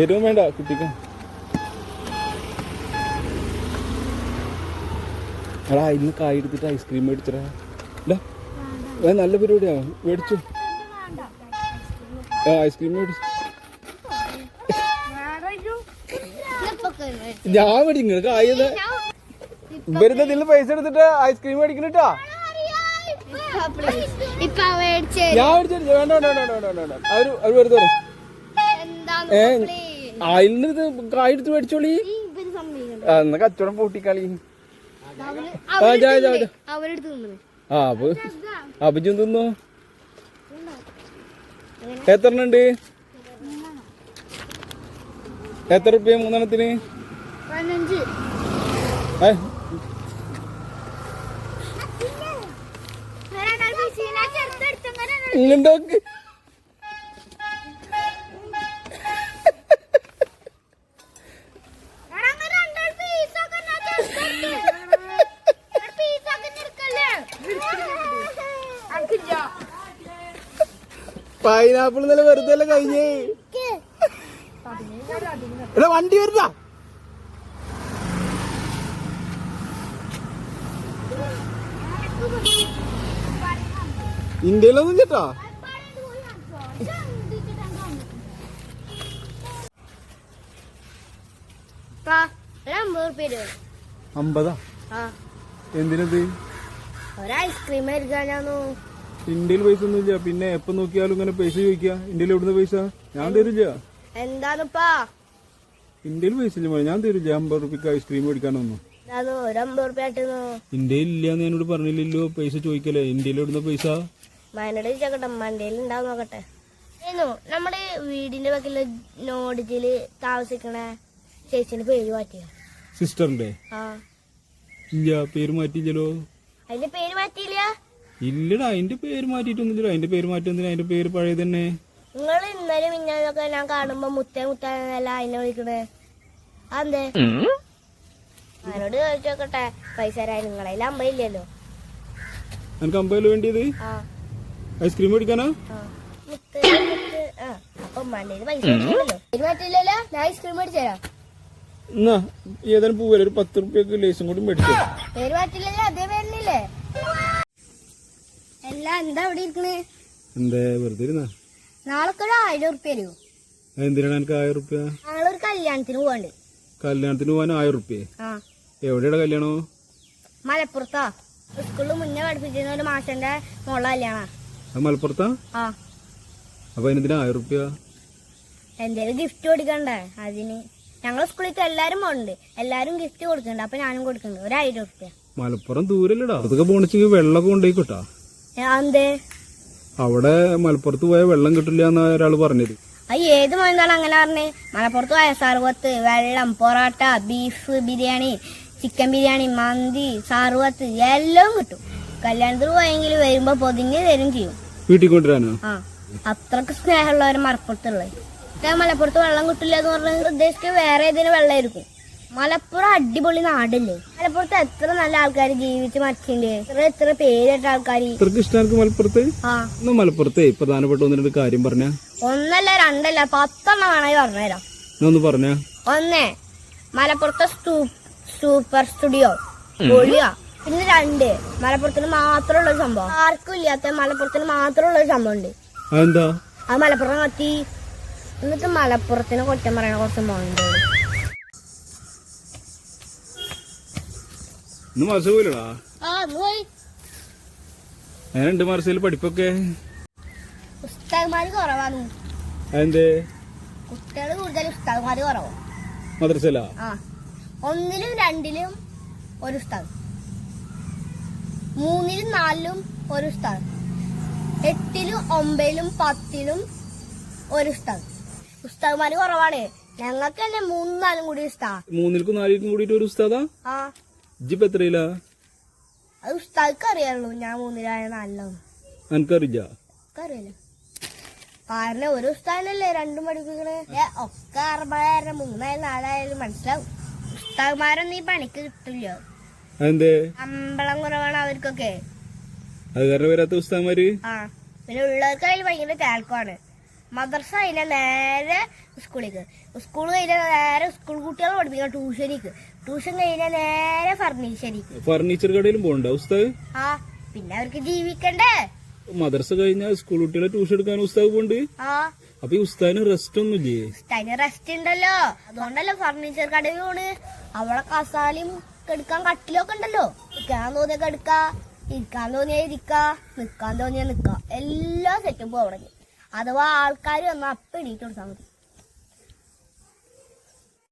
എരിവും വേണ്ട കുട്ടിക്ക്. എടാ ഇന്ന് കായ് എടുത്തിട്ട് ഐസ്ക്രീം മേടിച്ചടാ. ഇല്ല നല്ല പരിപാടിയാ. മേടിച്ചു. ആ ഐസ്ക്രീം മേടിച്ചു. ഞാൻ മേടിക്കുന്നു നിങ്ങൾക്ക് ആയത്. ഇവരുന്ന ഇതിൽ പൈസ എടുത്തിട്ട് ഐസ്ക്രീം മേടിക്കണിട്ടാ. ഇപ്പൊ മേടിച്ചേ ഞാൻ മേടിച്ചു വേണ്ട വേണ്ട വേണ്ട വേണ്ട വേണ്ട വേണ്ട. അവർ അവർ വെറുതെ പറയും എന്താന്ന് ഏ please? അതിൽ ഇത് കായ് എടുത്ത് മേടിച്ചോളി. എന്നാ കച്ചവടം പൂട്ടിക്കളി. ആ അപ്പൊ അഭിജും തിന്നോ? എത്ര ഉണ്ട്? എത്ര റുപ്യ മൂന്നെണ്ണത്തിന്? ഏ, ഇങ്ങോട്ടോക്ക് പൈനാപ്പിൾ നല്ല വെറുതെ അല്ല കഴിഞ്ഞേ? വണ്ടി വരുന്ന? ഇന്ത്യയിലൊന്നും ചേട്ടാ അമ്പത്? എന്തിനത്? ഐസ്ക്രീം ഇന്ത്യയിൽ പൈസ ഒന്നുമില്ല പിന്നെ എപ്പോ നോക്കിയാലും ഇങ്ങനെ പൈസ ചോദിക്കുക ഇന്ത്യയിൽ എവിടുന്ന പൈസ? ഞാൻ തരില്ല. എന്താണിപ്പാ? ഇന്ത്യയിൽ പൈസ ഇല്ല ഞാൻ തരില്ല. അമ്പത് റുപ്യക്ക് ഐസ്ക്രീം മേടിക്കാനൊന്നും. ഇന്ത്യയിൽ ഇല്ലാന്ന് ഞാനോട് പറഞ്ഞില്ലല്ലോ. പൈസ ചോദിക്കല്ലേ. ഇന്ത്യയിൽ എവിടുന്ന പൈസ? മയനോട് ചോദിച്ചോട്ടെ മണ്ടയിൽ ഉണ്ടാവും നോക്കട്ടെ. ഏനു നമ്മുടെ വീടിന്റെ ബാക്കിയുള്ള നോഡിജിൽ താമസിക്കണ ചേച്ചിന്റെ പേര് മാറ്റിയ? സിസ്റ്ററിന്റെ? ആ. ഇല്ല പേര് മാറ്റിയില്ലല്ലോ. അതിന്റെ പേര് മാറ്റിയില്ല? ഇല്ലടാ അതിന്റെ പേര് മാറ്റിയിട്ടൊന്നുമില്ല അതിന്റെ പേര് മാറ്റുന്നതിന് അതിന്റെ പേര് പഴയ തന്നെ നിങ്ങൾ ഇന്നലെ മിന്നൊക്കെ ഞാൻ കാണുമ്പോ മുത്തേ മുത്തല്ല അതിനെ വിളിക്കണേ. അതെന്തേ? അവനോട് ചോദിച്ചോക്കട്ടെ പൈസ തരാൻ നിങ്ങളെ അമ്പയില്ലല്ലോ എനിക്ക് അമ്പതിൽ വേണ്ടിയത്? ആ. ഐസ്ക്രീം മേടിക്കാനാ? ഐസ്ക്രീം മേടിച്ചു തരാം എന്നാ ഏതായാലും പോവല്ലേ ഒരു പത്ത് റുപ്യക്ക് ലേസും കൂടി മേടിച്ചു. പേര് മാറ്റില്ലല്ലോ അതേ എല്ലാം എന്താ അവിടെ ഇരിക്കണേ? എന്തേ വെറുതെ ഇരുന്നാ? ഒരു ആയിരം ഉറുപ്പ്യ തരുമോ എന്തിനാണ് എനിക്ക് ആയിരം റുപ്യ നാളെ ഒരു കല്യാണത്തിന് കല്യാണത്തിന് പോകാൻ ആയിരം റുപ്യ ആ. എവിടെയാണ് കല്യാണോ? മലപ്പുറത്താ. സ്കൂളിൽ മുന്നേ പഠിപ്പിച്ചിരുന്ന ഒരു മാഷന്റെ മോളെ കല്യാണ. മലപ്പുറത്താ? അപ്പൊ അതിനെന്തിനാ? ആയിരം റുപ്യ എന്തേലും ഗിഫ്റ്റ് കൊടുക്കണ്ടേ അതിന്? ഞങ്ങളെ സ്കൂളിൽ എല്ലാരും പോണ്ട് എല്ലാരും ഗിഫ്റ്റ് കൊടുക്കുന്നുണ്ട് അപ്പൊ ഞാനും കൊടുക്കുന്നുണ്ട് ഒരു ആയിരം റുപ്യ മലപ്പുറം ദൂരല്ലടാ. അതൊക്കെ പോണെച്ചെങ്കിൽ വെള്ളമൊക്കെ കൊണ്ടേക്കോട്ടാ എന്തേ? അവിടെ മലപ്പുറത്ത് പോയാൽ വെള്ളം കിട്ടില്ല എന്നാ ഒരാൾ പറഞ്ഞത്. അത് ഏത് മോനാണ് അങ്ങനെ പറഞ്ഞേ? മലപ്പുറത്ത് പോയ സർവത്ത് വെള്ളം പൊറോട്ട ബീഫ് ബിരിയാണി ചിക്കൻ ബിരിയാണി മന്തി സർവത്ത് എല്ലാം കിട്ടും. കല്യാണത്തിന് പോയെങ്കിൽ വരുമ്പോ പൊതിഞ്ഞ് തരും ചെയ്യും. വീട്ടിൽ കൊണ്ടുവരാനോ ആ. അത്രയ്ക്ക് സ്നേഹമുള്ളവരെ മലപ്പുറത്തുള്ളത് മലപ്പുറത്ത് വെള്ളം കിട്ടില്ല എന്ന് പറഞ്ഞാൽ ഉദ്ദേശിക്കുക വേറെ ഏതിന് വെള്ളമായിരിക്കും? മലപ്പുറം അടിപൊളി നാടല്ലേ? മലപ്പുറത്ത് എത്ര നല്ല ആൾക്കാർ ജീവിച്ച് മരിച്ചിട്ടുണ്ട് എത്ര എത്ര പേരിട്ട ആൾക്കാർ മലപ്പുറത്ത്? മലപ്പുറത്തെ പ്രധാനപ്പെട്ട ഒന്ന് രണ്ട് കാര്യം പറഞ്ഞ. ഒന്നല്ല രണ്ടല്ല പത്തെണ്ണം വേണമെങ്കിൽ പറഞ്ഞുതരാം. ഒന്ന് പറഞ്ഞ. ഒന്നേ മലപ്പുറത്തെ സൂപ്പർ സ്റ്റുഡിയോ പൊളിയാ. പിന്നെ രണ്ട്. മലപ്പുറത്തിന് മാത്രമുള്ള ഒരു സംഭവം. ആർക്കും ഇല്ലാത്ത മലപ്പുറത്തിന് മാത്രമുള്ള ഒരു സംഭവം ഉണ്ട് എന്താ ആ മലപ്പുറം കത്തി എന്നിട്ട് മലപ്പുറത്തിന് കുറ്റം പറയണ കുറച്ച് മോണ്ട് ഇന്ന് മറച്ചു പോയില്ലടാ? ഞാനുണ്ട് മറച്ചയിൽ പഠിപ്പൊക്കെ? ഉസ്താദ്മാര് കുറവാണ്. കുട്ടികൾ അതെന്തേ കൂടുതൽ ഉസ്താദ്മാര് കുറവാണ് മദ്രസല ആ. ഒന്നിലും രണ്ടിലും ഒരു ഉസ്താദ്. മൂന്നിലും നാലിലും ഒരു ഉസ്താദ് എട്ടിലും ഒമ്പതിലും പത്തിലും ഒരു ഉസ്താദ് ഉസ്താദ്മാര് കുറവാണ്. ഞങ്ങൾക്ക് തന്നെ മൂന്നും നാലും കൂടി ഉസ്താദ് മൂന്നിൽക്കും നാലിൽക്കും കൂടിയിട്ട് ഒരു ഉസ്താദാ ആ. ഇജ്ജിപ്പോ എത്രയില്ല അത് ഉസ്താദ്ക്ക് അറിയാറുള്ളൂ ഞാൻ മൂന്നിലായ നാലിലാണ്. എനിക്കറിയില്ല. അറിയാലോ കാരണം ഒരു ഉസ്താദിനല്ലേ രണ്ടും പഠിപ്പിക്കണേ. ഒക്കെ അറുപതായിരം മൂന്നായാലും നാലായാലും മനസ്സിലാവും. ഉസ്താദ്മാരൊന്നും ഈ പണിക്ക് കിട്ടില്ല. അതെന്തേ? ശമ്പളം കുറവാണ് അവർക്കൊക്കെ. അത് കാരണം വരാത്ത ഉസ്താദന്മാര്? ആ പിന്നെ ഉള്ളവർക്ക് അതിൽ ഭയങ്കര തിരക്കാണ് മദ്രസ കഴിഞ്ഞാൽ നേരെ സ്കൂളിലേക്ക്. സ്കൂൾ കഴിഞ്ഞാൽ നേരെ സ്കൂൾ കുട്ടികളെ ട്യൂഷനിക്ക്. ട്യൂഷൻ കഴിഞ്ഞാൽ നേരെ ഫർണിച്ചറിക്ക്. ഫർണിച്ചർ കടയിലും പോകണ്ട ഉസ്താദ്? ആ പിന്നെ അവർക്ക് ജീവിക്കണ്ടേ? മദർസ കഴിഞ്ഞ സ്കൂൾ കുട്ടികളെ ട്യൂഷൻ എടുക്കാൻ ഉസ്താദ് പോണ്ട് അപ്പൊ ഈ ഉസ്താദിന് റെസ്റ്റ് ഒന്നും ഇല്ലേ അതിന് റെസ്റ്റ് ഉണ്ടല്ലോ അതുകൊണ്ടല്ലോ ഫർണിച്ചർ കടയിൽ പോണ്. അവളെ കസാലയും കെടുക്കാൻ കട്ടിലൊക്കെ ഉണ്ടല്ലോ. നിൽക്കാൻ തോന്നിയ എടുക്കാം ഇരിക്കാൻ തോന്നിയ ഇരിക്ക നിൽക്കാൻ തോന്നിയ നിൽക്കാം. എല്ലാ സെറ്റും അവിടെ. അഥവാ ആൾക്കാർ വന്നാൽ അപ്പം എണീറ്റ് കൊടുത്താൽ മതി.